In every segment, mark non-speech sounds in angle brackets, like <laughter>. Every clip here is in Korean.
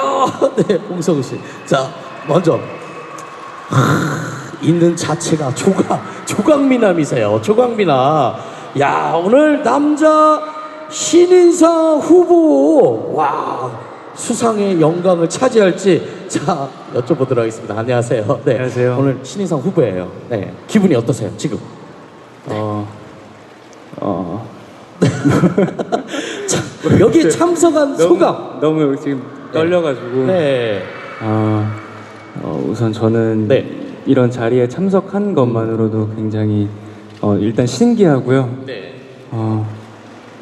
<laughs> 네, 홍성우 씨. 자, 먼저 하, 있는 자체가 조각, 조각미남이세요. 조각미남. 야, 오늘 남자 신인상 후보. 와, 수상의 영광을 차지할지. 자, 여쭤보도록 하겠습니다. 안녕하세요. 네. 안녕하세요. 오늘 신인상 후보예요. 네. 기분이 어떠세요, 지금? 어, 어, <laughs> 자, 여기 에 <laughs> 참석한 소감. 너무, 너무 지금 떨려가지고. 네. 아, 어, 우선 저는 네. 이런 자리에 참석한 것만으로도 굉장히 어, 일단 신기하고요. 네. 어,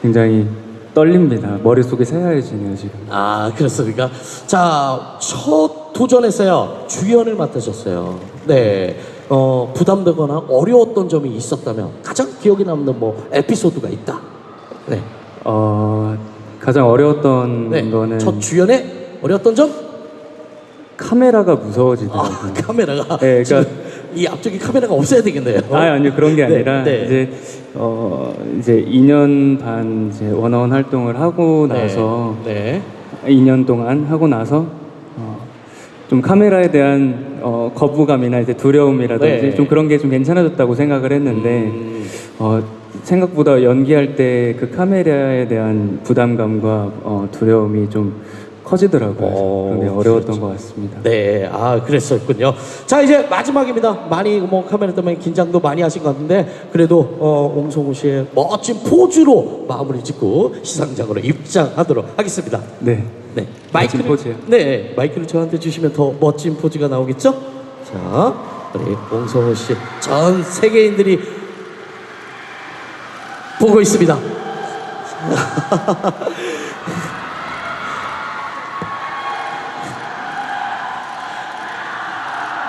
굉장히 떨립니다. 머릿속이 새하얘지네요, 지금. 아, 그렇습니까? 자, 첫 도전에서요, 주연을 맡으셨어요. 네. 어, 부담되거나 어려웠던 점이 있었다면 가장 기억에 남는 뭐 에피소드가 있다. 네. 어, 가장 어려웠던 네. 거는 첫 주연에 어려웠던 점? 카메라가 아, 무서워지더라고요. <laughs> 카메라가. 네, 그러니까- 지금 이 앞쪽에 카메라가 없어야 되겠네요. 아, 아니요 <laughs> 그런 게 네, 아니라 네. 이제 어 이제 2년 반 이제 원어원 활동을 하고 네. 나서 네. 2년 동안 하고 나서 어, 좀 카메라에 대한 어, 거부감이나 이제 두려움이라든지 네. 좀 그런 게 좀 괜찮아졌다고 생각을 했는데 음, 어, 생각보다 연기할 때 그 카메라에 대한 부담감과 어, 두려움이 좀 커지더라고요. 어, 그런 게 어려웠던 그렇죠. 것 같습니다. 네, 아 그랬었군요. 자 이제 마지막입니다. 많이 뭐 카메라 때문에 긴장도 많이 하신 것 같은데 그래도 어, 옹성우 씨의 멋진 포즈로 마무리 짓고 시상장으로 입장하도록 하겠습니다. 네. 네, 멋진 포즈요? 네, 마이크를 저한테 주시면 더 멋진 포즈가 나오겠죠? 자, 우리 옹성우 씨, 전 세계인들이 보고 있습니다. <laughs>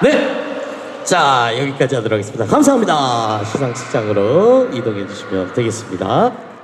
네. 자, 여기까지 하도록 하겠습니다. 감사합니다. 시상식장으로 이동해 주시면 되겠습니다.